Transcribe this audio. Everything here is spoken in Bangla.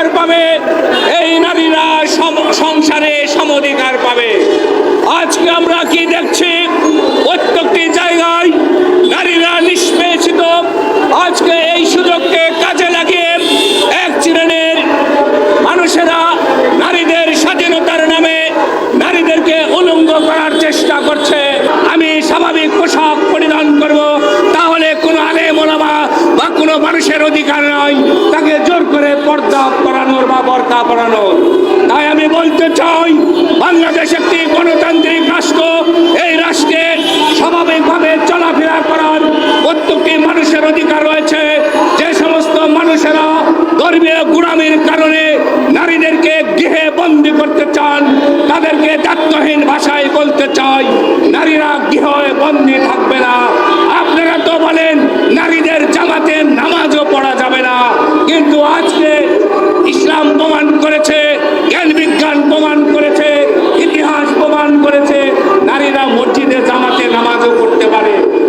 অধিকার পাবে, এই নারীরা সংসারে সম অধিকার পাবে। আজকে আমরা কি দেখছি? প্রত্যেকটি জায়গায় নারীরা নিষ্পেষিত। আজকে এই সুযোগকে কাজে লাগিয়ে এক শ্রেণির মানুষেরা নারীদের স্বাধীনতার নামে নারীদেরকে উলঙ্গ করার চেষ্টা করছে। আমি স্বাভাবিক পোশাক পরিধান করব, তাহলে কোনো আলে মোলামা বা কোনো মানুষের অধিকার নয়। তাকে পর্দা পড়ানোর বা বর্তা পড়ানোর তাই আমি বলতে চাই, বাংলাদেশ একটি গণতান্ত্রিক রাষ্ট্র। এই রাষ্ট্রে স্বাভাবিকভাবে চলাফেরা করার প্রত্যেকটি মানুষের অধিকার রয়েছে। যে সমস্ত মানুষেরা ধর্মীয় গুড়ামির কারণে নারীদেরকে গৃহে বন্দী করতে চান, তাদেরকে দাত্তহীন ভাষায় বলতে চাই। নারীরা হবে